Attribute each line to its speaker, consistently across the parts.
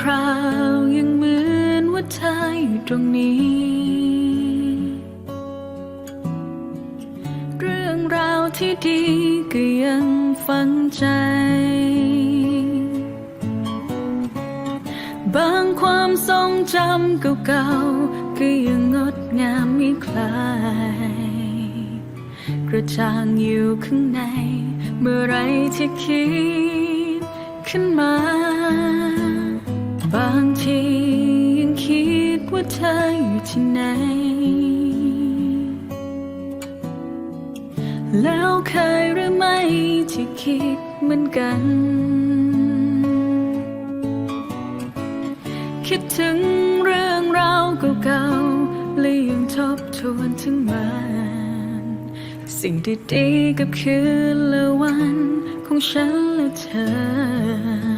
Speaker 1: คราวยังเหมือนว่าเธออยู่ตรงนี้ เรื่องราวที่ดีก็ยังฝังใจ บางความทรงจำเก่าๆก็ยังงดงามไม่คลายกระจ่างอยู่ข้างใน เมื่อไรที่คิดขึ้นมา บางทียังคิดว่าเธออยู่ที่ไหน แล้วเคยหรือไม่ที่คิดเหมือนกัน คิดถึงเรื่องราวเก่าๆและยังทบทวนถึงมัน สิ่งดีๆกับคืนและวันของฉันและเธอ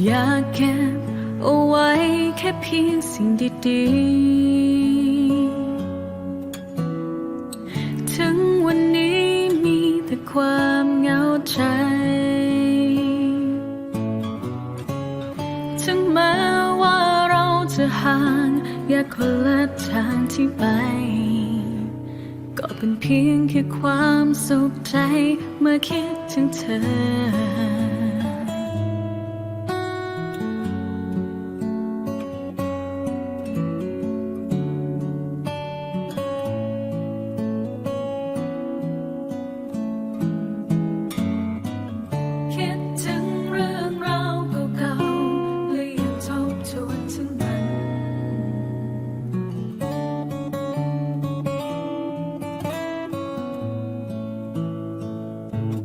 Speaker 1: อยากเก็บเอาไว้แค่เพียงสิ่งดีๆ ถึงวันนี้มีแต่ความเหงาใจ ถึงแม้ว่าเราจะห่างแยากคนละทางที่ไป ก็เป็นเพียงแค่ความสุขใจเมื่อคิดถึงเธอ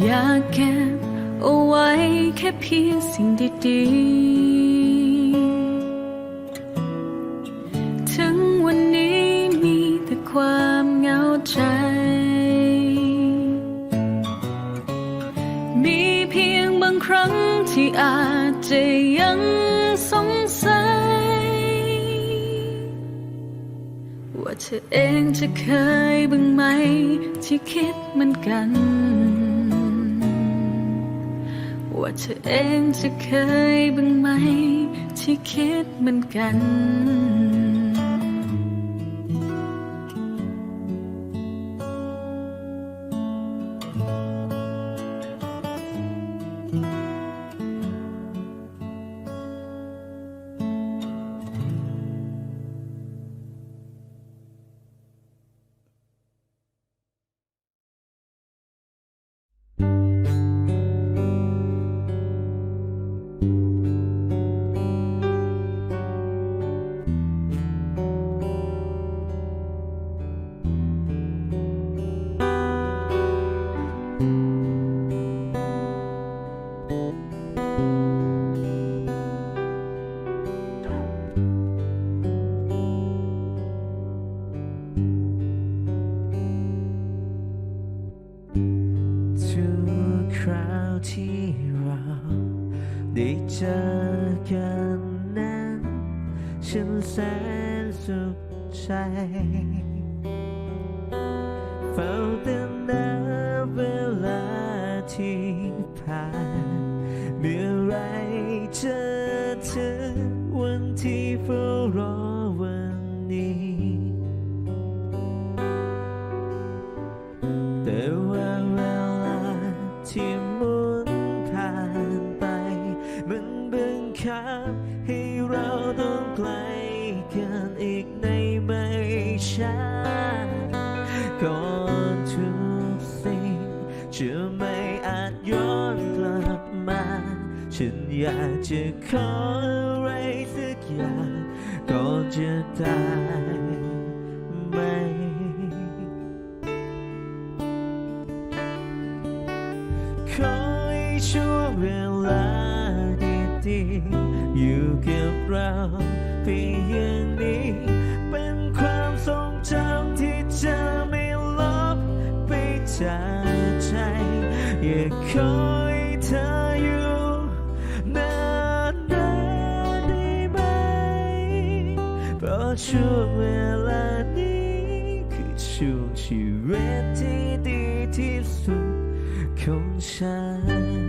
Speaker 1: อยากเก็บเอาไว้แค่เพียงสิ่งดีๆ ถึงวันนี้มีแต่ความเหงาใจ มีเพียงบางครั้งที่อาจจะยังสงสัย ว่าเธอเองจะเคยบ้างไหมที่คิดเหมือนกัน ว่าเธอเองจะเคยบ้างไหม ที่คิดเหมือนกัน
Speaker 2: กันนั้น ฉันแสนสุขใจเฝ้าแต่นับเวลาที่ผ่านเมื่อไรจะถึงวันที่เฝ้ารอ กในไม่ช้าก่อนทุกสิ่งจะไม่อาจย้อนกลับมา ฉันอยากจะขออะไรสักอย่างก่อนจะตายไหมขอให้ช่วงเวลาดีๆอยู่กับเรา เพียงนี้ เป็นความทรงจำที่จะไม่ลบไปจากใจ อยากขอให้เธออยู่นานๆได้ไหม เพราะช่วงเวลานี้คือช่วงชีวิตที่ดีที่สุดของฉัน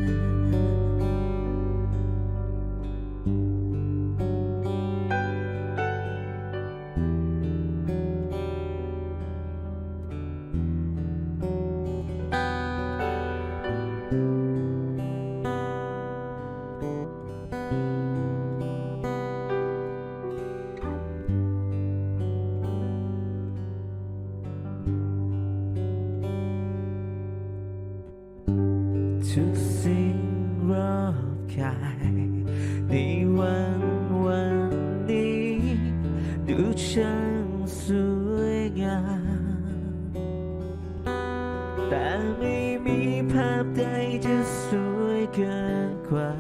Speaker 2: กายในวันวันนี้ดูช่างสวยงามแต่ไม่มีภาพใดจะสวยเกินกว่า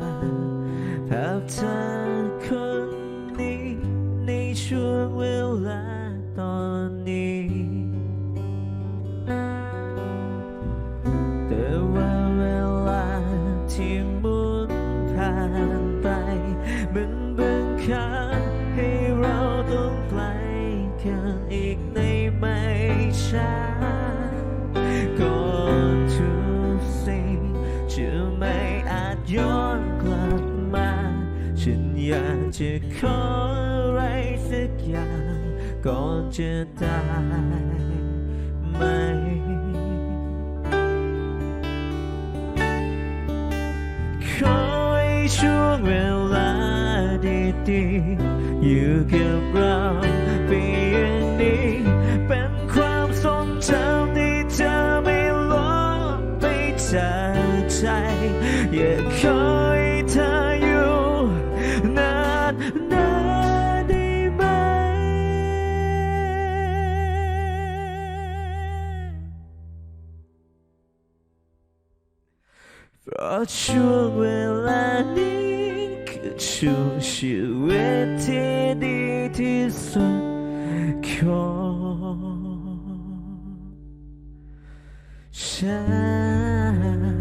Speaker 2: ภาพเธอ ให้เราต้องไกลกันอีกในไม่ช้าก่อนทุกสิ่งจะไม่อาจย้อนกลับมา ฉันอยากจะขออะไรสักอย่างก่อนจะตายไหมขอให้ช่วงเวลาดีๆ อยู่กับเราเพียงนี้ เป็นความทรงจำที่จะไม่ลบไปจากใจ อย่ากขอให้เธออยู่นานนานได้ไหม เพราะช่วงเวลานี้ ชูชีวิตที่ดีที่สุดของฉัน